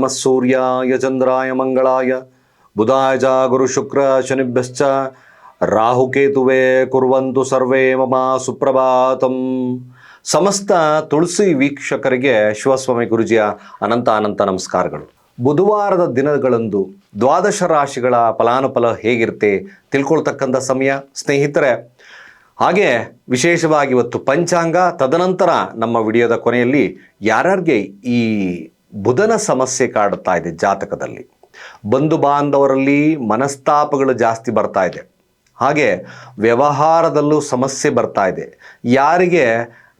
ನಮಃ ಸೂರ್ಯಾಯ ಚಂದ್ರಾಯ ಮಂಗಳಾಯ ಬುಧಾಯ ಚ ಗುರು ಶುಕ್ರ ಶನಿಭ್ಯಶ್ಚ ರಾಹುಕೇತುವೆ ಕುರುವಂತು ಸರ್ವೇ ಮಮ ಸುಪ್ರಭಾತಂ ಸಮಸ್ತ ತುಳಸಿ ವೀಕ್ಷಕರಿಗೆ ಶಿವಸ್ವಾಮಿ ಗುರುಜಿಯ ಅನಂತ ಅನಂತ ನಮಸ್ಕಾರಗಳು. ಬುಧವಾರದ ದಿನಗಳಂದು ದ್ವಾದಶ ರಾಶಿಗಳ ಫಲಾನುಫಲ ಹೇಗಿರುತ್ತೆ ತಿಳ್ಕೊಳ್ತಕ್ಕಂಥ ಸಮಯ, ಸ್ನೇಹಿತರೆ. ಹಾಗೆ ವಿಶೇಷವಾಗಿ ಇವತ್ತು ಪಂಚಾಂಗ, ತದನಂತರ ನಮ್ಮ ವಿಡಿಯೋದ ಕೊನೆಯಲ್ಲಿ ಯಾರ್ಯಾರಿಗೆ ಈ ಬುಧನ ಸಮಸ್ಯೆ ಕಾಡುತ್ತಾ ಇದೆ ಜಾತಕದಲ್ಲಿ. ಬಂಧು ಬಾಂಧವರಲ್ಲಿ ಮನಸ್ತಾಪಗಳು ಜಾಸ್ತಿ ಬರ್ತಾ ಇದೆ. ಹಾಗೆ ವ್ಯವಹಾರದಲ್ಲೂ ಸಮಸ್ಯೆ ಬರ್ತಾ ಇದೆ. ಯಾರಿಗೆ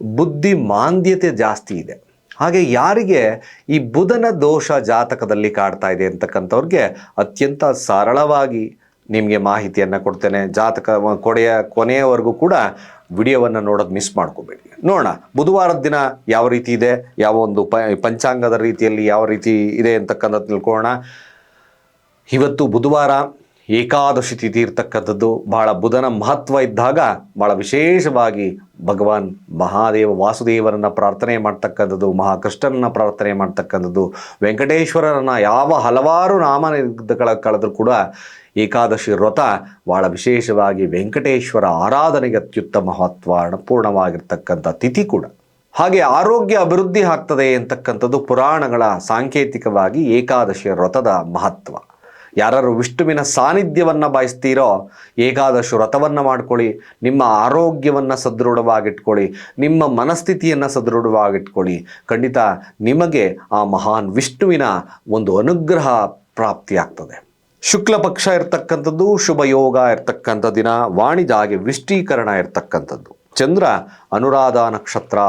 ಬುದ್ಧಿ ಮಾಂದ್ಯತೆ ಜಾಸ್ತಿ ಇದೆ. ಹಾಗೆ ಯಾರಿಗೆ ಈ ಬುಧನ ದೋಷ ಜಾತಕದಲ್ಲಿ ಕಾಡ್ತಾ ಇದೆ ಅಂತಕ್ಕಂಥವ್ರಿಗೆ ಅತ್ಯಂತ ಸರಳವಾಗಿ ನಿಮಗೆ ಮಾಹಿತಿಯನ್ನು ಕೊಡ್ತೇನೆ. ಜಾತಕ ಕೊಡೆಯ ಕೊನೆಯವರೆಗೂ ಕೂಡ ವಿಡಿಯೋವನ್ನು ನೋಡೋದು ಮಿಸ್ ಮಾಡ್ಕೋಬೇಡಿ. ನೋಡೋಣ, ಬುಧವಾರದ ದಿನ ಯಾವ ರೀತಿ ಇದೆ, ಯಾವ ಒಂದು ಪಂಚಾಂಗದ ರೀತಿಯಲ್ಲಿ ಯಾವ ರೀತಿ ಇದೆ ಅಂತಕ್ಕಂಥ ತಿಳ್ಕೊಳ್ಳೋಣ. ಇವತ್ತು ಬುಧವಾರ ಏಕಾದಶಿ ತಿಥಿ ಇರ್ತಕ್ಕಂಥದ್ದು, ಬಹಳ ಬುಧನ ಮಹತ್ವ ಇದ್ದಾಗ ಬಹಳ ವಿಶೇಷವಾಗಿ ಭಗವಾನ್ ಮಹಾದೇವ ವಾಸುದೇವರನ್ನ ಪ್ರಾರ್ಥನೆ ಮಾಡ್ತಕ್ಕಂಥದ್ದು, ಮಹಾಕೃಷ್ಣನನ್ನ ಪ್ರಾರ್ಥನೆ ಮಾಡ್ತಕ್ಕಂಥದ್ದು ವೆಂಕಟೇಶ್ವರರನ್ನ ಯಾವ ಹಲವಾರು ನಾಮಗಳ ಕಳೆದರೂ ಕೂಡ ಏಕಾದಶಿ ವ್ರತ ಭಾಳ ವಿಶೇಷವಾಗಿ ವೆಂಕಟೇಶ್ವರ ಆರಾಧನೆಗೆ ಅತ್ಯುತ್ತಮ ಮಹತ್ವ ಪೂರ್ಣವಾಗಿರ್ತಕ್ಕಂಥ ತಿಥಿ ಕೂಡ. ಹಾಗೆ ಆರೋಗ್ಯ ಅಭಿವೃದ್ಧಿ ಆಗ್ತದೆ ಅಂತಕ್ಕಂಥದ್ದು ಪುರಾಣಗಳ ಸಾಂಕೇತಿಕವಾಗಿ ಏಕಾದಶಿಯ ವ್ರತದ ಮಹತ್ವ. ಯಾರು ವಿಷ್ಣುವಿನ ಸಾನ್ನಿಧ್ಯವನ್ನು ಬಯಸ್ತೀರೋ, ಏಕಾದಶಿ ವ್ರತವನ್ನು ಮಾಡ್ಕೊಳ್ಳಿ, ನಿಮ್ಮ ಆರೋಗ್ಯವನ್ನು ಸದೃಢವಾಗಿಟ್ಕೊಳ್ಳಿ, ನಿಮ್ಮ ಮನಸ್ಥಿತಿಯನ್ನು ಸದೃಢವಾಗಿಟ್ಕೊಳ್ಳಿ, ಖಂಡಿತ ನಿಮಗೆ ಆ ಮಹಾನ್ ವಿಷ್ಣುವಿನ ಒಂದು ಅನುಗ್ರಹ ಪ್ರಾಪ್ತಿಯಾಗ್ತದೆ. ಶುಕ್ಲ ಪಕ್ಷ ಇರ್ತಕ್ಕಂಥದ್ದು, ಶುಭ ಯೋಗ ಇರ್ತಕ್ಕಂಥ ದಿನ ವಾಣಿಜ್ಯ ಹಾಗೆ ವಿಷ್ಟೀಕರಣ ಇರ್ತಕ್ಕಂಥದ್ದು. ಚಂದ್ರ ಅನುರಾಧ ನಕ್ಷತ್ರ,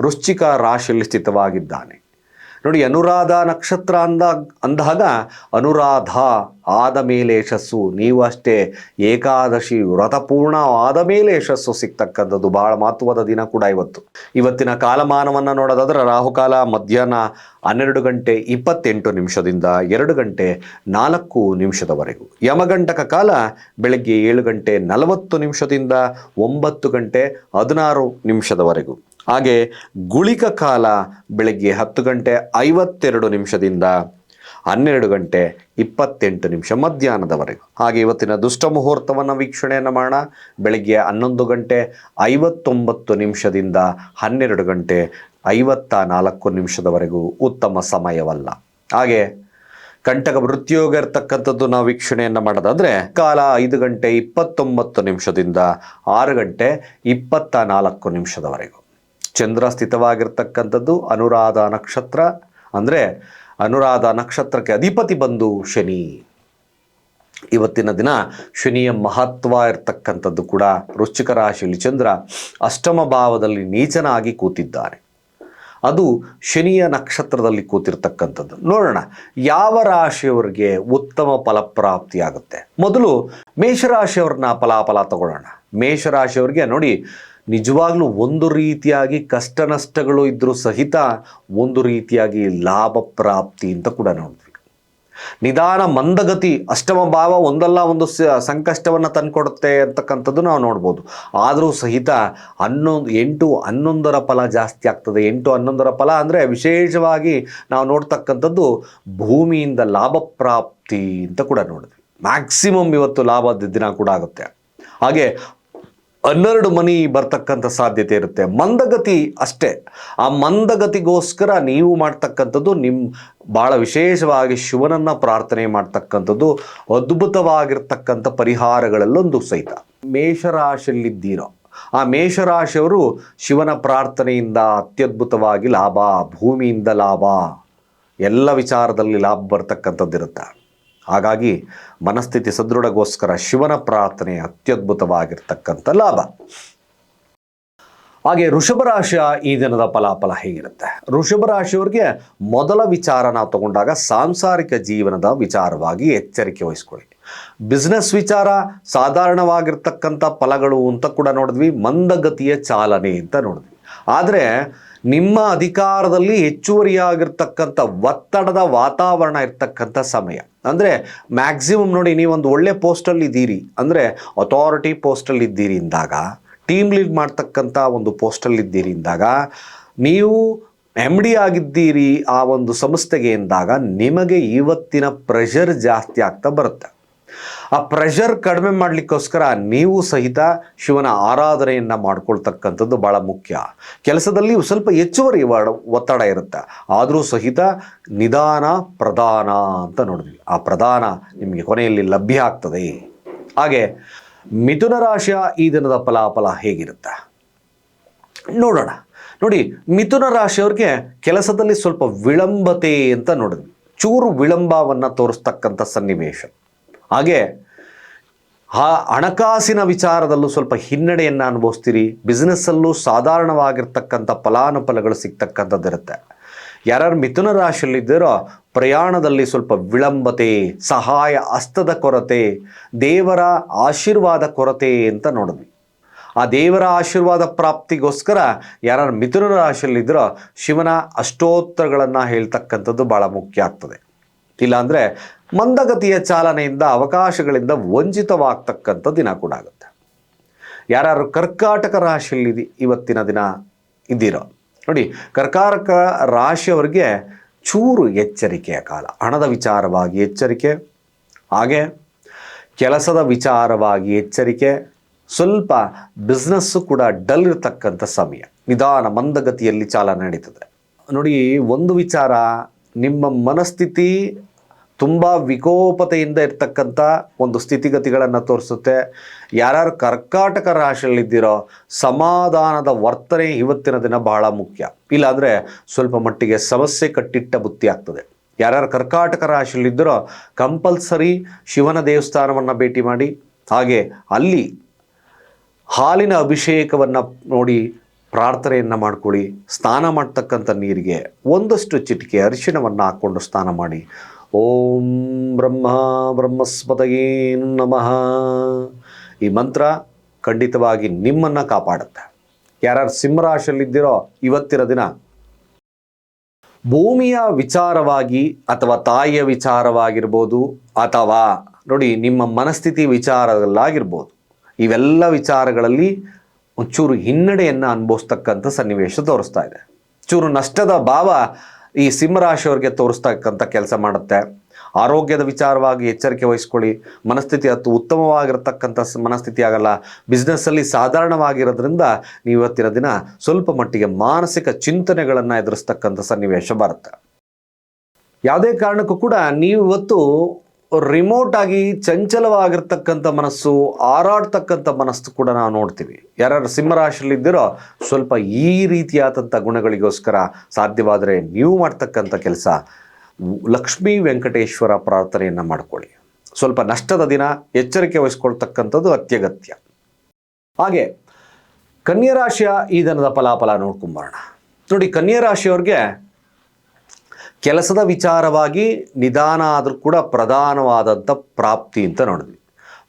ವೃಶ್ಚಿಕ ರಾಶಿಯಲ್ಲಿ ಸ್ಥಿತವಾಗಿದ್ದಾನೆ. ನೋಡಿ, ಅನುರಾಧ ನಕ್ಷತ್ರ ಅಂದ, ಅಂದಾಗ ಅನುರಾಧ ಆದ ಮೇಲೆ ಯಶಸ್ಸು. ನೀವು ಅಷ್ಟೇ ಏಕಾದಶಿ ವ್ರತಪೂರ್ಣ ಆದ ಮೇಲೆ ಯಶಸ್ಸು ಸಿಗ್ತಕ್ಕಂಥದ್ದು. ಬಹಳ ಮಹತ್ವದ ದಿನ ಕೂಡ ಇವತ್ತು. ಇವತ್ತಿನ ಕಾಲಮಾನವನ್ನು ನೋಡೋದಾದ್ರೆ ರಾಹುಕಾಲ ಮಧ್ಯಾಹ್ನ ಹನ್ನೆರಡು ಗಂಟೆ ಇಪ್ಪತ್ತೆಂಟು ನಿಮಿಷದಿಂದ ಎರಡು ಗಂಟೆ ನಾಲ್ಕು ನಿಮಿಷದವರೆಗೂ. ಯಮಗಂಟಕ ಕಾಲ ಬೆಳಗ್ಗೆ ಏಳು ಗಂಟೆ ನಲವತ್ತು ನಿಮಿಷದಿಂದ ಒಂಬತ್ತು ಗಂಟೆ ಹದಿನಾರು ನಿಮಿಷದವರೆಗೂ. ಹಾಗೆ ಗುಳಿಕ ಕಾಲ ಬೆಳಗ್ಗೆ ಹತ್ತು ಗಂಟೆ ಐವತ್ತೆರಡು ನಿಮಿಷದಿಂದ ಹನ್ನೆರಡು ಗಂಟೆ ಇಪ್ಪತ್ತೆಂಟು ನಿಮಿಷ ಮಧ್ಯಾಹ್ನದವರೆಗೂ. ಹಾಗೆ ಇವತ್ತಿನ ದುಷ್ಟ ಮುಹೂರ್ತವನ್ನು ವೀಕ್ಷಣೆಯನ್ನು ಮಾಡೋಣ. ಬೆಳಗ್ಗೆ ಹನ್ನೊಂದು ಗಂಟೆ ಐವತ್ತೊಂಬತ್ತು ನಿಮಿಷದಿಂದ ಹನ್ನೆರಡು ಗಂಟೆ ಐವತ್ತ ನಾಲ್ಕು ನಿಮಿಷದವರೆಗೂ ಉತ್ತಮ ಸಮಯವಲ್ಲ. ಹಾಗೆ ಕಂಟಕ ಮೃತ್ಯೋಗ ಇರ್ತಕ್ಕಂಥದ್ದು ನಾವು ವೀಕ್ಷಣೆಯನ್ನು ಮಾಡೋದಾದರೆ ಕಾಲ ಐದು ಗಂಟೆ ಇಪ್ಪತ್ತೊಂಬತ್ತು ನಿಮಿಷದಿಂದ ಆರು ಗಂಟೆ ಇಪ್ಪತ್ತ ನಾಲ್ಕು ನಿಮಿಷದವರೆಗೂ. ಚಂದ್ರ ಸ್ಥಿತವಾಗಿರ್ತಕ್ಕಂಥದ್ದು ಅನುರಾಧ ನಕ್ಷತ್ರ. ಅಂದರೆ ಅನುರಾಧ ನಕ್ಷತ್ರಕ್ಕೆ ಅಧಿಪತಿ ಬಂದು ಶನಿ. ಇವತ್ತಿನ ದಿನ ಶನಿಯ ಮಹತ್ವ ಇರತಕ್ಕಂಥದ್ದು ಕೂಡ ವೃಶ್ಚಿಕ ರಾಶಿಯಲ್ಲಿ ಚಂದ್ರ ಅಷ್ಟಮ ಭಾವದಲ್ಲಿ ನೀಚನಾಗಿ ಕೂತಿದ್ದಾನೆ ಅದು ಶನಿಯ ನಕ್ಷತ್ರದಲ್ಲಿ ಕೂತಿರ್ತಕ್ಕಂಥದ್ದು. ನೋಡೋಣ, ಯಾವ ರಾಶಿಯವರಿಗೆ ಉತ್ತಮ ಫಲಪ್ರಾಪ್ತಿಯಾಗುತ್ತೆ? ಮೊದಲು ಮೇಷರಾಶಿಯವ್ರನ್ನ ಫಲಾಫಲ ತಗೊಳ್ಳೋಣ. ಮೇಷರಾಶಿಯವ್ರಿಗೆ ನೋಡಿ ನಿಜವಾಗ್ಲೂ ಒಂದು ರೀತಿಯಾಗಿ ಕಷ್ಟ ನಷ್ಟಗಳು ಇದ್ದರೂ ಸಹಿತ ಒಂದು ರೀತಿಯಾಗಿ ಲಾಭ ಪ್ರಾಪ್ತಿ ಅಂತ ಕೂಡ ನೋಡಿದ್ವಿ ನಿಧಾನ ಮಂದಗತಿ, ಅಷ್ಟಮ ಭಾವ ಒಂದಲ್ಲ ಒಂದು ಸಂಕಷ್ಟವನ್ನು ತಂದುಕೊಡುತ್ತೆ ಅಂತಕ್ಕಂಥದ್ದು ನಾವು ನೋಡ್ಬೋದು. ಆದರೂ ಸಹಿತ ಹನ್ನೊಂದು, ಎಂಟು ಹನ್ನೊಂದರ ಫಲ ಜಾಸ್ತಿ ಆಗ್ತದೆ. ಎಂಟು ಹನ್ನೊಂದರ ಫಲ ಅಂದರೆ ವಿಶೇಷವಾಗಿ ನಾವು ನೋಡ್ತಕ್ಕಂಥದ್ದು ಭೂಮಿಯಿಂದ ಲಾಭ ಪ್ರಾಪ್ತಿ ಅಂತ ಕೂಡ ನೋಡಿದ್ವಿ. ಮ್ಯಾಕ್ಸಿಮಮ್ ಇವತ್ತು ಲಾಭದ ದಿನ ಕೂಡ ಆಗುತ್ತೆ. ಹಾಗೆ ಹನ್ನೆರಡು ಮನಿ ಬರ್ತಕ್ಕಂಥ ಸಾಧ್ಯತೆ ಇರುತ್ತೆ. ಮಂದಗತಿ ಅಷ್ಟೇ. ಆ ಮಂದಗತಿಗೋಸ್ಕರ ನೀವು ಮಾಡ್ತಕ್ಕಂಥದ್ದು ನಿಮ್ಮ ಭಾಳ ವಿಶೇಷವಾಗಿ ಶಿವನನ್ನು ಪ್ರಾರ್ಥನೆ ಮಾಡ್ತಕ್ಕಂಥದ್ದು, ಅದ್ಭುತವಾಗಿರ್ತಕ್ಕಂಥ ಪರಿಹಾರಗಳಲ್ಲೊಂದು ಸಹಿತ. ಮೇಷರಾಶಿಯಲ್ಲಿದ್ದೀರೋ? ಆ ಮೇಷರಾಶಿಯವರು ಶಿವನ ಪ್ರಾರ್ಥನೆಯಿಂದ ಅತ್ಯದ್ಭುತವಾಗಿ ಲಾಭ, ಭೂಮಿಯಿಂದ ಲಾಭ, ಎಲ್ಲ ವಿಚಾರದಲ್ಲಿ ಲಾಭ ಬರ್ತಕ್ಕಂಥದ್ದಿರುತ್ತೆ. ಹಾಗಾಗಿ ಮನಸ್ಥಿತಿ ಸದೃಢಗೋಸ್ಕರ ಶಿವನ ಪ್ರಾರ್ಥನೆ ಅತ್ಯದ್ಭುತವಾಗಿರ್ತಕ್ಕಂಥ ಲಾಭ. ಹಾಗೆ ಋಷಭ ರಾಶಿಯ ಈ ದಿನದ ಫಲಾಫಲ ಹೇಗಿರುತ್ತೆ? ಋಷಭ ರಾಶಿಯವರಿಗೆ ಮೊದಲ ವಿಚಾರ ನಾವು ತಗೊಂಡಾಗ ಸಾಂಸಾರಿಕ ಜೀವನದ ವಿಚಾರವಾಗಿ ಎಚ್ಚರಿಕೆ ವಹಿಸ್ಕೊಳ್ಳಿ. ಬಿಸ್ನೆಸ್ ವಿಚಾರ, ಸಾಧಾರಣವಾಗಿರ್ತಕ್ಕಂಥ ಫಲಗಳು ಅಂತ ಕೂಡ ನೋಡಿದ್ವಿ, ಮಂದಗತಿಯ ಚಾಲನೆ ಅಂತ ನೋಡಿದ್ವಿ. ಆದರೆ ನಿಮ್ಮ ಅಧಿಕಾರದಲ್ಲಿ ಹೆಚ್ಚುವರಿಯಾಗಿರ್ತಕ್ಕಂಥ ಒತ್ತಡದ ವಾತಾವರಣ ಇರ್ತಕ್ಕಂಥ ಸಮಯ. ಅಂದರೆ ಮ್ಯಾಕ್ಸಿಮಮ್ ನೋಡಿ ನೀವೊಂದು ಒಳ್ಳೆ ಪೋಸ್ಟಲ್ಲಿ ಇದ್ದೀರಿ. ಅಂದರೆ ಅಥಾರಿಟಿ ಪೋಸ್ಟಲ್ಲಿ ಇದ್ದೀರಿ ಅಂದಾಗ ಟೀಮ್ ಲೀಡ್ ಮಾಡ್ತಕ್ಕಂಥ ಒಂದು ಪೋಸ್ಟಲ್ಲಿ ಇದ್ದೀರಿ ಅಂದಾಗ, ನೀವು ಎಂ ಡಿ ಆಗಿದ್ದೀರಿ ಆ ಒಂದು ಸಂಸ್ಥೆಗೆ ಎಂದಾಗ ನಿಮಗೆ ಇವತ್ತಿನ ಪ್ರೆಷರ್ ಜಾಸ್ತಿ ಆಗ್ತಾ ಬರುತ್ತೆ. ಆ ಪ್ರೆಷರ್ ಕಡಿಮೆ ಮಾಡಲಿಕ್ಕೋಸ್ಕರ ನೀವು ಸಹಿತ ಶಿವನ ಆರಾಧನೆಯನ್ನು ಮಾಡ್ಕೊಳ್ತಕ್ಕಂಥದ್ದು ಭಾಳ ಮುಖ್ಯ. ಕೆಲಸದಲ್ಲಿ ಸ್ವಲ್ಪ ಹೆಚ್ಚುವರಿ ಒತ್ತಡ ಇರುತ್ತೆ. ಆದರೂ ಸಹಿತ ನಿಧಾನ, ಪ್ರಧಾನ ಅಂತ ನೋಡಿದ್ವಿ. ಆ ಪ್ರಧಾನ ನಿಮಗೆ ಕೊನೆಯಲ್ಲಿ ಲಭ್ಯ ಆಗ್ತದೆ. ಹಾಗೆ ಮಿಥುನ ರಾಶಿಯ ಈ ದಿನದ ಫಲಾಫಲ ಹೇಗಿರುತ್ತೆ? ನೋಡೋಣ. ನೋಡಿ, ಮಿಥುನ ರಾಶಿಯವ್ರಿಗೆ ಕೆಲಸದಲ್ಲಿ ಸ್ವಲ್ಪ ವಿಳಂಬತೆ ಅಂತ ನೋಡಿದ್ವಿ. ಚೂರು ವಿಳಂಬವನ್ನು ತೋರಿಸ್ತಕ್ಕಂಥ ಸನ್ನಿವೇಶ. ಹಾಗೆ ಆ ಹಣಕಾಸಿನ ವಿಚಾರದಲ್ಲೂ ಸ್ವಲ್ಪ ಹಿನ್ನಡೆಯನ್ನು ಅನುಭವಿಸ್ತೀರಿ. ಬಿಸ್ನೆಸ್ಸಲ್ಲೂ ಸಾಧಾರಣವಾಗಿರ್ತಕ್ಕಂಥ ಫಲಾನುಫಲಗಳು ಸಿಗ್ತಕ್ಕಂಥದ್ದಿರುತ್ತೆ ಯಾರ್ಯಾರು ಮಿಥುನ ರಾಶಿಯಲ್ಲಿದ್ದೀರೋ ಪ್ರಯಾಣದಲ್ಲಿ ಸ್ವಲ್ಪ ವಿಳಂಬತೆ, ಸಹಾಯ ಹಸ್ತದ ಕೊರತೆ, ದೇವರ ಆಶೀರ್ವಾದ ಕೊರತೆ ಅಂತ ನೋಡಿದ್ವಿ. ಆ ದೇವರ ಆಶೀರ್ವಾದ ಪ್ರಾಪ್ತಿಗೋಸ್ಕರ ಯಾರು ಮಿಥುನ ರಾಶಿಯಲ್ಲಿದ್ದರೋ ಶಿವನ ಅಷ್ಟೋತ್ತರಗಳನ್ನು ಹೇಳ್ತಕ್ಕಂಥದ್ದು ಭಾಳ ಮುಖ್ಯ ಆಗ್ತದೆ. ಇಲ್ಲಾಂದರೆ ಮಂದಗತಿಯ ಚಾಲನೆಯಿಂದ ಅವಕಾಶಗಳಿಂದ ವಂಚಿತವಾಗ್ತಕ್ಕಂಥ ದಿನ ಕೂಡ ಆಗುತ್ತೆ. ಯಾರು ಕರ್ಕಾಟಕ ರಾಶಿಯಲ್ಲಿ ಇವತ್ತಿನ ದಿನ ಇದ್ದೀರೋ, ನೋಡಿ ಕರ್ಕಾಟಕ ರಾಶಿಯವರಿಗೆ ಚೂರು ಎಚ್ಚರಿಕೆಯ ಕಾಲ, ಹಣದ ವಿಚಾರವಾಗಿ ಎಚ್ಚರಿಕೆ, ಹಾಗೆ ಕೆಲಸದ ವಿಚಾರವಾಗಿ ಎಚ್ಚರಿಕೆ, ಸ್ವಲ್ಪ ಬಿಸ್ನೆಸ್ಸು ಕೂಡ ಡಲ್ ಇರತಕ್ಕಂಥ ಸಮಯ, ನಿಧಾನ ಮಂದಗತಿಯಲ್ಲಿ ಚಾಲನೆ ನಡೀತದೆ. ನೋಡಿ, ಒಂದು ವಿಚಾರ, ನಿಮ್ಮ ಮನಸ್ಥಿತಿ ತುಂಬ ವಿಕೋಪತೆಯಿಂದ ಇರ್ತಕ್ಕಂಥ ಒಂದು ಸ್ಥಿತಿಗತಿಗಳನ್ನು ತೋರಿಸುತ್ತೆ. ಯಾರ್ಯಾರು ಕರ್ಕಾಟಕ ರಾಶಿಯಲ್ಲಿದ್ದೀರೋ ಸಮಾಧಾನದ ವರ್ತನೆ ಇವತ್ತಿನ ದಿನ ಬಹಳ ಮುಖ್ಯ. ಇಲ್ಲಾಂದರೆ ಸ್ವಲ್ಪ ಮಟ್ಟಿಗೆ ಸಮಸ್ಯೆ ಕಟ್ಟಿಟ್ಟ ಬುತ್ತಿ ಆಗ್ತದೆ. ಯಾರ್ಯಾರು ಕರ್ಕಾಟಕ ರಾಶಿಯಲ್ಲಿದ್ದರೋ ಕಂಪಲ್ಸರಿ ಶಿವನ ದೇವಸ್ಥಾನವನ್ನು ಭೇಟಿ ಮಾಡಿ, ಹಾಗೆ ಅಲ್ಲಿ ಹಾಲಿನ ಅಭಿಷೇಕವನ್ನು ನೋಡಿ ಪ್ರಾರ್ಥನೆಯನ್ನು ಮಾಡ್ಕೊಳ್ಳಿ, ಸ್ನಾನ ಮಾಡ್ತಕ್ಕಂಥ ನೀರಿಗೆ ಒಂದಷ್ಟು ಚಿಟಿಕೆ, ಅರಿಶಿಣವನ್ನು ಹಾಕ್ಕೊಂಡು ಸ್ನಾನ ಮಾಡಿ ಓಂ ಬ್ರಹ್ಮ ಬ್ರಹ್ಮಸ್ಪತಯೇ ನಮಃ. ಈ ಮಂತ್ರ ಖಂಡಿತವಾಗಿ ನಿಮ್ಮನ್ನು ಕಾಪಾಡುತ್ತೆ. ಯಾರ್ಯಾರು ಸಿಂಹರಾಶಿಯಲ್ಲಿದ್ದೀರೋ ಇವತ್ತಿನ ದಿನ ಭೂಮಿಯ ವಿಚಾರವಾಗಿ ಅಥವಾ ತಾಯಿಯ ವಿಚಾರವಾಗಿರ್ಬೋದು ಅಥವಾ ನೋಡಿ ನಿಮ್ಮ ಮನಸ್ಥಿತಿ ವಿಚಾರದಲ್ಲಾಗಿರ್ಬೋದು, ಇವೆಲ್ಲ ವಿಚಾರಗಳಲ್ಲಿ ಒಂಚೂರು ಹಿನ್ನಡೆಯನ್ನು ಅನುಭವಿಸ್ತಕ್ಕಂಥ ಸನ್ನಿವೇಶ ತೋರಿಸ್ತಾ ಇದೆ. ಚೂರು ನಷ್ಟದ ಭಾವ ಈ ಸಿಂಹರಾಶಿಯವ್ರಿಗೆ ತೋರಿಸ್ತಕ್ಕಂಥ ಕೆಲಸ ಮಾಡುತ್ತೆ. ಆರೋಗ್ಯದ ವಿಚಾರವಾಗಿ ಎಚ್ಚರಿಕೆ ವಹಿಸ್ಕೊಳ್ಳಿ. ಮನಸ್ಥಿತಿ ಅತ್ತು ಉತ್ತಮವಾಗಿರತಕ್ಕಂಥ ಮನಸ್ಥಿತಿ ಆಗಲ್ಲ. ಬಿಸ್ನೆಸ್ಸಲ್ಲಿ ಸಾಧಾರಣವಾಗಿರೋದ್ರಿಂದ ನೀವು ಇವತ್ತಿನ ದಿನ ಸ್ವಲ್ಪ ಮಟ್ಟಿಗೆ ಮಾನಸಿಕ ಚಿಂತನೆಗಳನ್ನು ಎದುರಿಸ್ತಕ್ಕಂಥ ಸನ್ನಿವೇಶ ಬರುತ್ತೆ. ಯಾವುದೇ ಕಾರಣಕ್ಕೂ ಕೂಡ ನೀವು ಇವತ್ತು ರಿಮೋಟ್ ಆಗಿ ಚಂಚಲವಾಗಿರ್ತಕ್ಕಂಥ ಮನಸ್ಸು, ಹಾರಾಡ್ತಕ್ಕಂಥ ಮನಸ್ಸು ಕೂಡ ನಾವು ನೋಡ್ತೀವಿ. ಯಾರು ಸಿಂಹರಾಶಿಯಲ್ಲಿ ಇದ್ದೀರೋ, ಸ್ವಲ್ಪ ಈ ರೀತಿಯಾದಂಥ ಗುಣಗಳಿಗೋಸ್ಕರ ಸಾಧ್ಯವಾದರೆ ನೀವು ಮಾಡ್ತಕ್ಕಂಥ ಕೆಲಸ, ಲಕ್ಷ್ಮೀ ವೆಂಕಟೇಶ್ವರ ಪ್ರಾರ್ಥನೆಯನ್ನು ಮಾಡ್ಕೊಳ್ಳಿ. ಸ್ವಲ್ಪ ನಷ್ಟದ ದಿನ ಎಚ್ಚರಿಕೆ ವಹಿಸ್ಕೊಳ್ತಕ್ಕಂಥದ್ದು ಅತ್ಯಗತ್ಯ. ಹಾಗೆ ಕನ್ಯಾರಾಶಿಯ ಈ ದಿನದ ಫಲಾಫಲ ನೋಡ್ಕೊಂಬರೋಣ ನೋಡಿ, ಕನ್ಯಾ ರಾಶಿಯವ್ರಿಗೆ ಕೆಲಸದ ವಿಚಾರವಾಗಿ ನಿಧಾನ ಆದರೂ ಕೂಡ ಪ್ರಧಾನವಾದಂಥ ಪ್ರಾಪ್ತಿ ಅಂತ ನೋಡಿದ್ವಿ.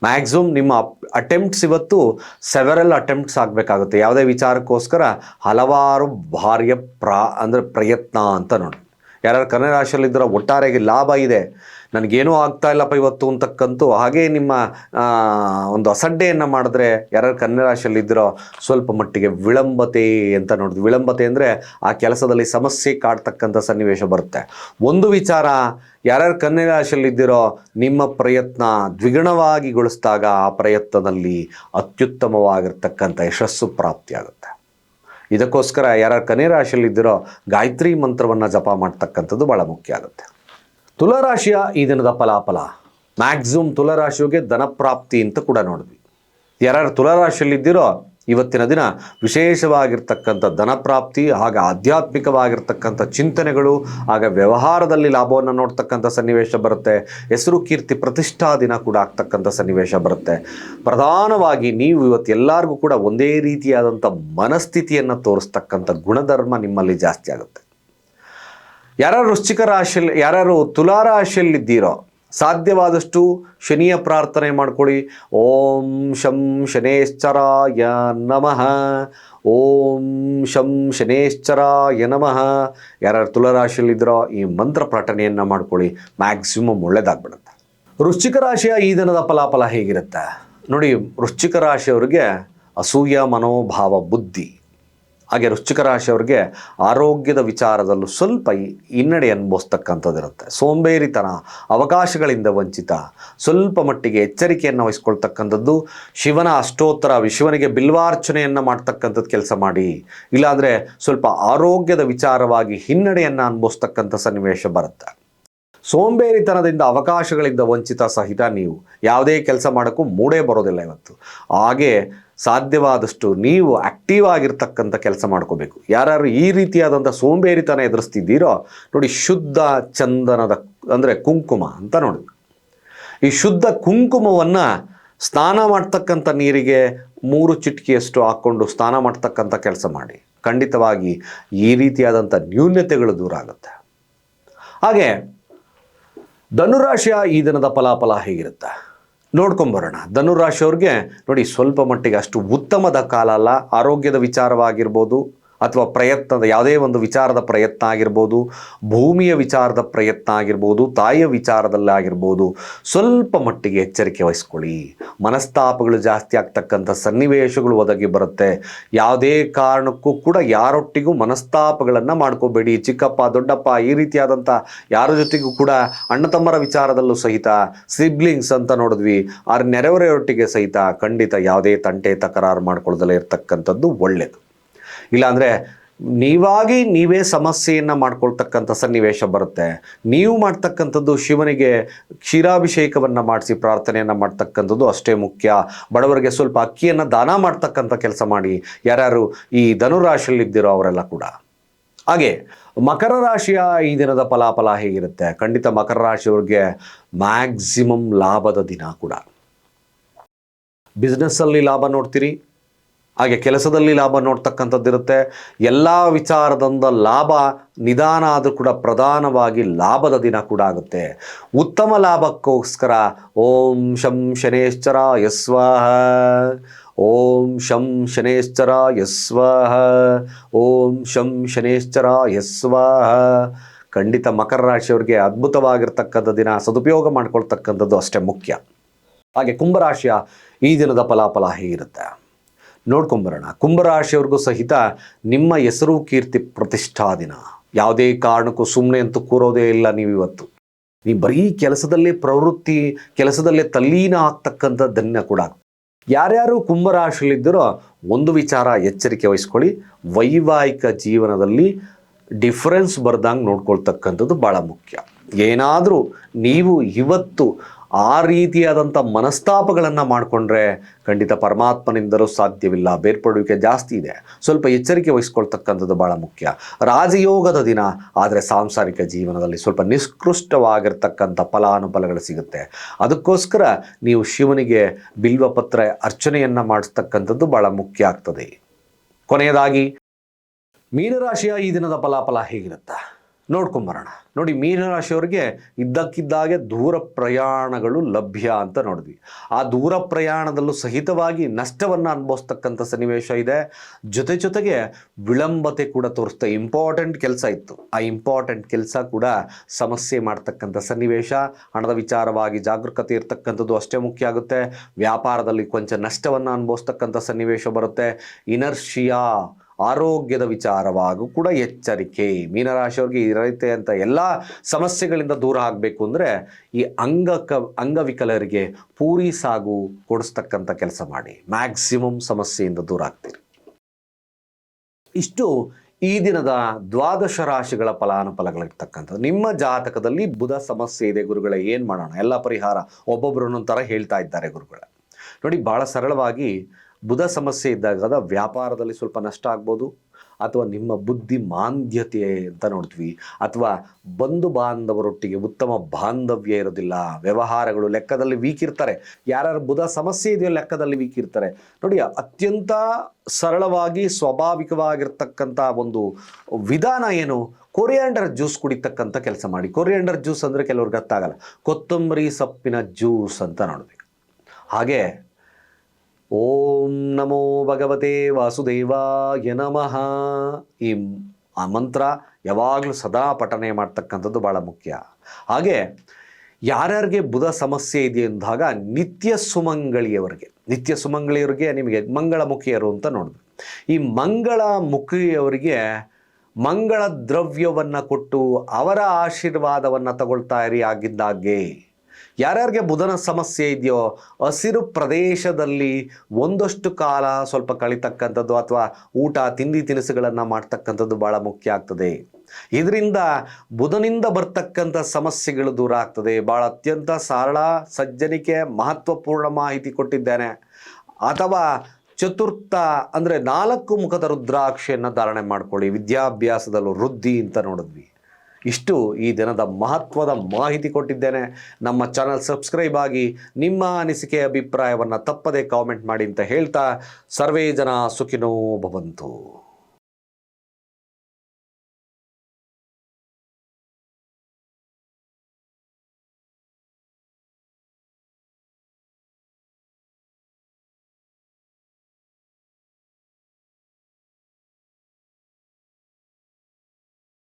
ಮ್ಯಾಕ್ಸಿಮಮ್ ನಿಮ್ಮ ಅಟೆಂಪ್ಟ್ಸ್ ಇವತ್ತು ಸೆವೆರಲ್ ಅಟೆಂಪ್ಟ್ಸ್ ಆಗಬೇಕಾಗುತ್ತೆ. ಯಾವುದೇ ವಿಚಾರಕ್ಕೋಸ್ಕರ ಹಲವಾರು ಭಾರ್ಯ ಪ್ರಾ, ಅಂದರೆ ಪ್ರಯತ್ನ ಅಂತ ನೋಡಿ ಯಾರು ಕನ್ನಡ ರಾಶಿಯಲ್ಲಿದ್ದರೂ ಒಟ್ಟಾರೆಗೆ ಲಾಭ ಇದೆ. ನನಗೇನೂ ಆಗ್ತಾ ಇಲ್ಲಪ್ಪ ಇವತ್ತು ಅಂತಕ್ಕಂತೂ ಹಾಗೇ ನಿಮ್ಮ ಒಂದು ಅಸಡ್ಡೆಯನ್ನು ಮಾಡಿದ್ರೆ ಯಾರ್ಯಾರು ಕನ್ನಡ ರಾಶಿಯಲ್ಲಿದ್ದರೋ ಸ್ವಲ್ಪ ಮಟ್ಟಿಗೆ ವಿಳಂಬತೆ ಅಂತ ನೋಡಿದ್ವಿ ವಿಳಂಬತೆ ಅಂದರೆ ಆ ಕೆಲಸದಲ್ಲಿ ಸಮಸ್ಯೆ ಕಾಡ್ತಕ್ಕಂಥ ಸನ್ನಿವೇಶ ಬರುತ್ತೆ. ಒಂದು ವಿಚಾರ, ಯಾರ್ಯಾರು ಕನ್ಯಾ ರಾಶಿಯಲ್ಲಿದ್ದೀರೋ ನಿಮ್ಮ ಪ್ರಯತ್ನ ದ್ವಿಗುಣವಾಗಿಗೊಳಿಸಿದಾಗ ಆ ಪ್ರಯತ್ನದಲ್ಲಿ ಅತ್ಯುತ್ತಮವಾಗಿರ್ತಕ್ಕಂಥ ಯಶಸ್ಸು ಪ್ರಾಪ್ತಿಯಾಗುತ್ತೆ ಇದಕ್ಕೋಸ್ಕರ ಯಾರ್ಯಾರು ಕನ್ಯಾ ರಾಶಿಯಲ್ಲಿದ್ದೀರೋ ಗಾಯತ್ರಿ ಮಂತ್ರವನ್ನು ಜಪ ಮಾಡ್ತಕ್ಕಂಥದ್ದು ಭಾಳ ಮುಖ್ಯ ಆಗುತ್ತೆ. ತುಲಾರಾಶಿಯ ಈ ದಿನದ ಫಲಾಫಲ. ಮ್ಯಾಕ್ಸಿಮಮ್ ತುಲಾರಾಶಿಗೆ ಧನಪ್ರಾಪ್ತಿ ಅಂತ ಕೂಡ ನೋಡಿದ್ವಿ. ಯಾರ್ಯಾರು ತುಲಾರಾಶಿಯಲ್ಲಿದ್ದೀರೋ ಇವತ್ತಿನ ದಿನ ವಿಶೇಷವಾಗಿರ್ತಕ್ಕಂಥ ಧನಪ್ರಾಪ್ತಿ ಹಾಗೆ ಆಧ್ಯಾತ್ಮಿಕವಾಗಿರ್ತಕ್ಕಂಥ ಚಿಂತನೆಗಳು, ಆಗ ವ್ಯವಹಾರದಲ್ಲಿ ಲಾಭವನ್ನು ನೋಡ್ತಕ್ಕಂಥ ಸನ್ನಿವೇಶ ಬರುತ್ತೆ. ಹೆಸರು ಕೀರ್ತಿ ಪ್ರತಿಷ್ಠಾ ದಿನ ಕೂಡ ಆಗ್ತಕ್ಕಂಥ ಸನ್ನಿವೇಶ ಬರುತ್ತೆ. ಪ್ರಧಾನವಾಗಿ ನೀವು ಇವತ್ತು ಎಲ್ಲರಿಗೂ ಕೂಡ ಒಂದೇ ರೀತಿಯಾದಂಥ ಮನಸ್ಥಿತಿಯನ್ನು ತೋರಿಸ್ತಕ್ಕಂಥ ಗುಣಧರ್ಮ ನಿಮ್ಮಲ್ಲಿ ಜಾಸ್ತಿ ಆಗುತ್ತೆ. ಯಾರ್ಯಾರು ವೃಶ್ಚಿಕ ರಾಶಿಯಲ್ಲಿ, ಯಾರ್ಯಾರು ತುಲಾ ರಾಶಿಯಲ್ಲಿದ್ದೀರೋ, ಸಾಧ್ಯವಾದಷ್ಟು ಶನಿಯ ಪ್ರಾರ್ಥನೆ ಮಾಡ್ಕೊಳ್ಳಿ. ಓಂ ಶಂ ಶನೇಶ್ಚರಾಯ ನಮಃ. ಓಂ ಶಂ ಶನೇಶ್ಚರಾಯ ನಮಃ. ಯಾರ್ಯಾರು ತುಲಾ ರಾಶಿಯಲ್ಲಿದ್ದೀರೋ, ಈ ಮಂತ್ರ ಪ್ರಾರ್ಥನೆಯನ್ನು ಮಾಡ್ಕೊಳ್ಳಿ. ಮ್ಯಾಕ್ಸಿಮಮ್ ಒಳ್ಳೆಯದಾಗ್ಬಿಡುತ್ತೆ ವೃಶ್ಚಿಕ ರಾಶಿಯ ಈ ದಿನದ ಫಲಾಫಲ ಹೇಗಿರುತ್ತೆ? ನೋಡಿ, ವೃಶ್ಚಿಕ ರಾಶಿಯವರಿಗೆ ಅಸೂಯ ಮನೋಭಾವ ಬುದ್ಧಿ. ಹಾಗೆ ವೃಶ್ಚಿಕ ರಾಶಿಯವರಿಗೆ ಆರೋಗ್ಯದ ವಿಚಾರದಲ್ಲೂ ಸ್ವಲ್ಪ ಹಿನ್ನಡೆ ಅನುಭವಿಸ್ತಕ್ಕಂಥದ್ದಿರುತ್ತೆ. ಸೋಂಬೇರಿತನ, ಅವಕಾಶಗಳಿಂದ ವಂಚಿತ, ಸ್ವಲ್ಪ ಮಟ್ಟಿಗೆ ಎಚ್ಚರಿಕೆಯನ್ನು ವಹಿಸ್ಕೊಳ್ತಕ್ಕಂಥದ್ದು, ಶಿವನ ಅಷ್ಟೋತ್ತರ ಶಿವನಿಗೆ ಬಿಲ್ವಾರ್ಚನೆಯನ್ನು ಮಾಡ್ತಕ್ಕಂಥದ್ದು ಕೆಲಸ ಮಾಡಿ, ಇಲ್ಲಾಂದರೆ ಸ್ವಲ್ಪ ಆರೋಗ್ಯದ ವಿಚಾರವಾಗಿ ಹಿನ್ನಡೆಯನ್ನು ಅನುಭವಿಸ್ತಕ್ಕಂಥ ಸನ್ನಿವೇಶ ಬರುತ್ತೆ. ಸೋಂಬೇರಿತನದಿಂದ ಅವಕಾಶಗಳಿಂದ ವಂಚಿತ ಸಹಿತ ನೀವು ಯಾವುದೇ ಕೆಲಸ ಮಾಡೋಕ್ಕೂ ಮೂಡೇ ಬರೋದಿಲ್ಲ ಇವತ್ತು. ಹಾಗೆ ಸಾಧ್ಯವಾದಷ್ಟು ನೀವು ಆಕ್ಟಿವ್ ಆಗಿರ್ತಕ್ಕಂಥ ಕೆಲಸ ಮಾಡ್ಕೋಬೇಕು. ಯಾರ್ಯಾರು ಈ ರೀತಿಯಾದಂಥ ಸೋಂಬೇರಿತನ ಎದುರಿಸ್ತಿದ್ದೀರೋ, ನೋಡಿ ಶುದ್ಧ ಚಂದನದ ಅಂದರೆ ಕುಂಕುಮ ಅಂತ ನೋಡಿ. ಈ ಶುದ್ಧ ಕುಂಕುಮವನ್ನು ಸ್ನಾನ ಮಾಡ್ತಕ್ಕಂಥ ನೀರಿಗೆ ಮೂರು ಚಿಟಿಕೆಯಷ್ಟು ಹಾಕ್ಕೊಂಡು ಸ್ನಾನ ಮಾಡ್ತಕ್ಕಂಥ ಕೆಲಸ ಮಾಡಿ. ಖಂಡಿತವಾಗಿ ಈ ರೀತಿಯಾದಂಥ ನ್ಯೂನ್ಯತೆಗಳು ದೂರ ಆಗುತ್ತೆ. ಹಾಗೆ, ಧನುರಾಶಿಯ ಈ ದಿನದ ಫಲಾಫಲ ಹೇಗಿರುತ್ತೆ? ನೋಡ್ಕೊಂಬರೋಣ. ಧನುರಾಶಿಯವ್ರಿಗೆ ನೋಡಿ ಸ್ವಲ್ಪ ಮಟ್ಟಿಗೆ ಅಷ್ಟು ಉತ್ತಮದ ಕಾಲ ಅಲ್ಲ ಆರೋಗ್ಯದ ವಿಚಾರವಾಗಿರ್ಬೋದು. ಅಥವಾ ಪ್ರಯತ್ನದ ಯಾವುದೇ ಒಂದು ವಿಚಾರದ ಪ್ರಯತ್ನ ಆಗಿರ್ಬೋದು, ಭೂಮಿಯ ವಿಚಾರದ ಪ್ರಯತ್ನ ಆಗಿರ್ಬೋದು, ತಾಯಿಯ ವಿಚಾರದಲ್ಲಾಗಿರ್ಬೋದು ಸ್ವಲ್ಪ ಮಟ್ಟಿಗೆ ಎಚ್ಚರಿಕೆ ವಹಿಸ್ಕೊಳ್ಳಿ. ಮನಸ್ತಾಪಗಳು ಜಾಸ್ತಿ ಆಗ್ತಕ್ಕಂಥ ಸನ್ನಿವೇಶಗಳು ಒದಗಿ ಬರುತ್ತೆ. ಯಾವುದೇ ಕಾರಣಕ್ಕೂ ಕೂಡ ಯಾರೊಟ್ಟಿಗೂ ಮನಸ್ತಾಪಗಳನ್ನು ಮಾಡ್ಕೋಬೇಡಿ. ಚಿಕ್ಕಪ್ಪ, ದೊಡ್ಡಪ್ಪ ಈ ರೀತಿಯಾದಂಥ ಯಾರ ಜೊತೆಗೂ ಕೂಡ ಅಣ್ಣ ತಮ್ಮರ ವಿಚಾರದಲ್ಲೂ ಸಹಿತ ಸಿಬ್ಲಿಂಗ್ಸ್ ಅಂತ ನೋಡಿದ್ವಿ. ಆ ನೆರೆಹೊರೆಯೊಟ್ಟಿಗೆ ಸಹಿತ ಖಂಡಿತ ಯಾವುದೇ ತಂಟೆ ತಕರಾರು ಮಾಡ್ಕೊಳ್ದಲೇ ಇರತಕ್ಕಂಥದ್ದು ಒಳ್ಳೆಯದು ಇಲ್ಲಾಂದರೆ ನೀವಾಗಿ ನೀವೇ ಸಮಸ್ಯೆಯನ್ನು ಮಾಡ್ಕೊಳ್ತಕ್ಕಂಥ ಸನ್ನಿವೇಶ ಬರುತ್ತೆ. ನೀವು ಮಾಡ್ತಕ್ಕಂಥದ್ದು ಶಿವನಿಗೆ ಕ್ಷೀರಾಭಿಷೇಕವನ್ನು ಮಾಡಿಸಿ ಪ್ರಾರ್ಥನೆಯನ್ನು ಮಾಡ್ತಕ್ಕಂಥದ್ದು ಅಷ್ಟೇ ಮುಖ್ಯ. ಬಡವರಿಗೆ ಸ್ವಲ್ಪ ಅಕ್ಕಿಯನ್ನು ದಾನ ಮಾಡ್ತಕ್ಕಂಥ ಕೆಲಸ ಮಾಡಿ. ಯಾರ್ಯಾರು ಈ ಧನುರಾಶಿಯಲ್ಲಿದ್ದಿರೋ ಅವರೆಲ್ಲ ಕೂಡ. ಹಾಗೆ ಮಕರ ರಾಶಿಯ ಈ ದಿನದ ಫಲಾಫಲ ಹೇಗಿರುತ್ತೆ? ಖಂಡಿತ ಮಕರ ರಾಶಿಯವ್ರಿಗೆ ಮ್ಯಾಕ್ಸಿಮಮ್ ಲಾಭದ ದಿನ ಕೂಡ. ಬಿಸ್ನೆಸ್ಸಲ್ಲಿ ಲಾಭ ನೋಡ್ತೀರಿ. ಹಾಗೆ ಕೆಲಸದಲ್ಲಿ ಲಾಭ ನೋಡ್ತಕ್ಕಂಥದ್ದಿರುತ್ತೆ ಎಲ್ಲ ವಿಚಾರದಿಂದ ಲಾಭ ನಿಧಾನ ಆದರೂ ಕೂಡ ಪ್ರಧಾನವಾಗಿ ಲಾಭದ ದಿನ ಕೂಡ ಆಗುತ್ತೆ. ಉತ್ತಮ ಲಾಭಕ್ಕೋಸ್ಕರ ಓಂ ಶಂ ಶನೇಶ್ಚರ ಯಸ್ವಾಹ ಓಂ ಶಂ ಶನೇಶ್ಚರ ಯಸ್ವಾಹ ಓಂ ಶಂ ಶನೇಶ್ಚರ ಯಸ್ವಾಹ ಖಂಡಿತ ಮಕರ ರಾಶಿಯವರಿಗೆ ಅದ್ಭುತವಾಗಿರ್ತಕ್ಕಂಥ ದಿನ, ಸದುಪಯೋಗ ಮಾಡ್ಕೊಳ್ತಕ್ಕಂಥದ್ದು ಅಷ್ಟೇ ಮುಖ್ಯ. ಹಾಗೆ ಕುಂಭರಾಶಿಯ ಈ ದಿನದ ಫಲಾಫಲ ಹೇಗಿರುತ್ತೆ? ನೋಡ್ಕೊಂಬರೋಣ. ಕುಂಭರಾಶಿಯವ್ರಿಗೂ ಸಹಿತ ನಿಮ್ಮ ಹೆಸರು ಕೀರ್ತಿ ಪ್ರತಿಷ್ಠಾ ದಿನ. ಯಾವುದೇ ಕಾರಣಕ್ಕೂ ಸುಮ್ಮನೆ ಅಂತೂ ಕೂರೋದೇ ಇಲ್ಲ ನೀವು ಇವತ್ತು ನೀವು ಬರೀ ಕೆಲಸದಲ್ಲೇ ಪ್ರವೃತ್ತಿ, ಕೆಲಸದಲ್ಲೇ ತಲ್ಲೀನ ಆಗ್ತಕ್ಕಂಥ ಧನ್ಯ ಕೂಡ. ಯಾರ್ಯಾರು ಕುಂಭರಾಶಿಯಲ್ಲಿದ್ದರೋ ಒಂದು ವಿಚಾರ ಎಚ್ಚರಿಕೆ ವಹಿಸ್ಕೊಳ್ಳಿ. ವೈವಾಹಿಕ ಜೀವನದಲ್ಲಿ ಡಿಫರೆನ್ಸ್ ಬರ್ದಂಗೆ ನೋಡ್ಕೊಳ್ತಕ್ಕಂಥದ್ದು ಭಾಳ ಮುಖ್ಯ. ಏನಾದರೂ ನೀವು ಇವತ್ತು ಆ ರೀತಿಯಾದಂಥ ಮನಸ್ತಾಪಗಳನ್ನು ಮಾಡಿಕೊಂಡ್ರೆ ಖಂಡಿತ ಪರಮಾತ್ಮನಿಂದಲೂ ಸಾಧ್ಯವಿಲ್ಲ. ಬೇರ್ಪಡುವಿಕೆ ಜಾಸ್ತಿ ಇದೆ. ಸ್ವಲ್ಪ ಎಚ್ಚರಿಕೆ ವಹಿಸ್ಕೊಳ್ತಕ್ಕಂಥದ್ದು ಭಾಳ ಮುಖ್ಯ. ರಾಜಯೋಗದ ದಿನ, ಆದರೆ ಸಾಂಸಾರಿಕ ಜೀವನದಲ್ಲಿ ಸ್ವಲ್ಪ ನಿಷ್ಕೃಷ್ಟವಾಗಿರ್ತಕ್ಕಂಥ ಫಲಾನುಫಲಗಳು ಸಿಗುತ್ತೆ. ಅದಕ್ಕೋಸ್ಕರ ನೀವು ಶಿವನಿಗೆ ಬಿಲ್ವಪತ್ರ ಅರ್ಚನೆಯನ್ನು ಮಾಡಿಸ್ತಕ್ಕಂಥದ್ದು ಭಾಳ ಮುಖ್ಯ ಆಗ್ತದೆ. ಕೊನೆಯದಾಗಿ, ಮೀನರಾಶಿಯ ಈ ದಿನದ ಫಲಾಫಲ ಹೇಗಿರುತ್ತೆ? ನೋಡ್ಕೊಂಬರೋಣ. ನೋಡಿ ಮೀನರಾಶಿಯವರಿಗೆ ಇದ್ದಕ್ಕಿದ್ದಾಗೆ ದೂರ ಪ್ರಯಾಣಗಳು ಲಭ್ಯ ಅಂತ ನೋಡಿದ್ವಿ. ಆ ದೂರ ಪ್ರಯಾಣದಲ್ಲೂ ಸಹಿತವಾಗಿ ನಷ್ಟವನ್ನು ಅನುಭವಿಸ್ತಕ್ಕಂಥ ಸನ್ನಿವೇಶ ಇದೆ. ಜೊತೆ ಜೊತೆಗೆ ವಿಳಂಬತೆ ಕೂಡ ತೋರಿಸ್ತಾ ಇಂಪಾರ್ಟೆಂಟ್ ಕೆಲಸ ಇತ್ತು. ಆ ಇಂಪಾರ್ಟೆಂಟ್ ಕೆಲಸ ಕೂಡ ಸಮಸ್ಯೆ ಮಾಡ್ತಕ್ಕಂಥ ಸನ್ನಿವೇಶ. ಹಣದ ವಿಚಾರವಾಗಿ ಜಾಗರೂಕತೆ ಇರ್ತಕ್ಕಂಥದ್ದು ಅಷ್ಟೇ ಮುಖ್ಯ ಆಗುತ್ತೆ. ವ್ಯಾಪಾರದಲ್ಲಿ ಕೊಂಚ ನಷ್ಟವನ್ನು ಅನುಭವಿಸ್ತಕ್ಕಂಥ ಸನ್ನಿವೇಶ ಬರುತ್ತೆ. ಇನರ್ಷಿಯಾ ಆರೋಗ್ಯದ ವಿಚಾರವಾಗೂ ಕೂಡ ಎಚ್ಚರಿಕೆ. ಮೀನರಾಶಿಯವ್ರಿಗೆ ಇರತ್ತೆ ಅಂತ ಎಲ್ಲ ಸಮಸ್ಯೆಗಳಿಂದ ದೂರ ಆಗಬೇಕು ಅಂದರೆ ಈ ಅಂಗಕ ಅಂಗವಿಕಲರಿಗೆ ಪೂರಿ ಸಾಗು ಕೊಡಿಸ್ತಕ್ಕಂಥ ಕೆಲಸ ಮಾಡಿ. ಮ್ಯಾಕ್ಸಿಮಮ್ ಸಮಸ್ಯೆಯಿಂದ ದೂರ ಆಗ್ತೀರಿ. ಇಷ್ಟು ಈ ದಿನದ ದ್ವಾದಶ ರಾಶಿಗಳ ಫಲಾನುಫಲಗಳಿರ್ತಕ್ಕಂಥದ್ದು. ನಿಮ್ಮ ಜಾತಕದಲ್ಲಿ ಬುಧ ಸಮಸ್ಯೆ ಇದೆ ಗುರುಗಳೇ, ಏನು ಮಾಡೋಣ? ಎಲ್ಲ ಪರಿಹಾರ ಒಬ್ಬೊಬ್ಬರು ಒಂದೊಂದ್ ಥರ ಹೇಳ್ತಾ ಇದ್ದಾರೆ ಗುರುಗಳೇ. ನೋಡಿ ಭಾಳ ಸರಳವಾಗಿ ಬುಧ ಸಮಸ್ಯೆ ಇದ್ದಾಗ ವ್ಯಾಪಾರದಲ್ಲಿ ಸ್ವಲ್ಪ ನಷ್ಟ ಆಗ್ಬೋದು, ಅಥವಾ ನಿಮ್ಮ ಬುದ್ಧಿ ಮಾಂದ್ಯತೆ ಅಂತ ನೋಡ್ತೀವಿ, ಅಥವಾ ಬಂಧು ಬಾಂಧವರೊಟ್ಟಿಗೆ ಉತ್ತಮ ಬಾಂಧವ್ಯ ಇರೋದಿಲ್ಲ, ವ್ಯವಹಾರಗಳು ಲೆಕ್ಕದಲ್ಲಿ ವೀಕ್ ಇರ್ತಾರೆ ಯಾರ್ಯಾರು ಬುಧ ಸಮಸ್ಯೆ ಇದೆಯೋ ಲೆಕ್ಕದಲ್ಲಿ ವೀಕ್ ಇರ್ತಾರೆ ನೋಡಿ, ಅತ್ಯಂತ ಸರಳವಾಗಿ ಸ್ವಾಭಾವಿಕವಾಗಿರ್ತಕ್ಕಂಥ ಒಂದು ವಿಧಾನ ಏನು? ಕೊರಿಯಾಂಡರ್ ಜ್ಯೂಸ್ ಕುಡಿತಕ್ಕಂಥ ಕೆಲಸ ಮಾಡಿ. ಕೊರಿಯಾಂಡರ್ ಜ್ಯೂಸ್ ಅಂದರೆ ಕೆಲವ್ರಿಗೆ ಗೊತ್ತಾಗಲ್ಲ ಕೊತ್ತಂಬರಿ ಸೊಪ್ಪಿನ ಜ್ಯೂಸ್ ಅಂತ ನೋಡ್ಬೇಕು. ಹಾಗೆ ಓಂ ನಮೋ ಭಗವತೆ ವಾಸುದೇವಾಯ ನಮಃ. ಈ ಆ ಮಂತ್ರ ಯಾವಾಗಲೂ ಸದಾ ಪಠನೆ ಮಾಡ್ತಕ್ಕಂಥದ್ದು ಭಾಳ ಮುಖ್ಯ. ಹಾಗೆ ಯಾರ್ಯಾರಿಗೆ ಬುಧ ಸಮಸ್ಯೆ ಇದೆ ಅಂದಾಗ ನಿತ್ಯ ಸುಮಂಗಳಿಯವರಿಗೆ. ನಿತ್ಯ ಸುಮಂಗಳಿಯವರಿಗೆ ನಿಮಗೆ ಮಂಗಳಮುಖಿಯರು ಅಂತ ನೋಡಿದ್ರು ಈ ಮಂಗಳ ಮುಖಿಯವರಿಗೆ ಮಂಗಳ ದ್ರವ್ಯವನ್ನು ಕೊಟ್ಟು ಅವರ ಆಶೀರ್ವಾದವನ್ನು ತಗೊಳ್ತಾ ಇರಿ ಆಗಿದ್ದಾಗೆ. ಯಾರ್ಯಾರಿಗೆ ಬುಧನ ಸಮಸ್ಯೆ ಇದೆಯೋ, ಹಸಿರು ಪ್ರದೇಶದಲ್ಲಿ ಒಂದಷ್ಟು ಕಾಲ ಸ್ವಲ್ಪ ಕಳಿತಕ್ಕಂಥದ್ದು ಅಥವಾ ಊಟ, ತಿಂಡಿ ತಿನಿಸುಗಳನ್ನು ಮಾಡ್ತಕ್ಕಂಥದ್ದು ಭಾಳ ಮುಖ್ಯ ಆಗ್ತದೆ. ಇದರಿಂದ ಬುಧನಿಂದ ಬರ್ತಕ್ಕಂಥ ಸಮಸ್ಯೆಗಳು ದೂರ ಆಗ್ತದೆ. ಭಾಳ ಅತ್ಯಂತ ಸರಳ, ಸಜ್ಜನಿಕೆ, ಮಹತ್ವಪೂರ್ಣ ಮಾಹಿತಿ ಕೊಟ್ಟಿದ್ದೇನೆ. ಅಥವಾ ಚತುರ್ಥ ಅಂದರೆ ನಾಲ್ಕು ಮುಖದ ರುದ್ರಾಕ್ಷಿಯನ್ನು ಧಾರಣೆ ಮಾಡ್ಕೊಳ್ಳಿ. ವಿದ್ಯಾಭ್ಯಾಸದಲ್ಲೂ ವೃದ್ಧಿ ಅಂತ ನೋಡಿದ್ವಿ. ಇಷ್ಟು ಈ ದಿನದ ಮಹತ್ವದ ಮಾಹಿತಿ ಕೊಟ್ಟಿದ್ದೇನೆ. ನಮ್ಮ ಚಾನಲ್ ಸಬ್ಸ್ಕ್ರೈಬ್ ಆಗಿ ನಿಮ್ಮ ಅನಿಸಿಕೆ, ಅಭಿಪ್ರಾಯವನ್ನು ತಪ್ಪದೇ ಕಾಮೆಂಟ್ ಮಾಡಿ ಅಂತ ಹೇಳ್ತಾ ಸರ್ವೇ ಜನ ಸುಖಿನೋ ಭವಂತು.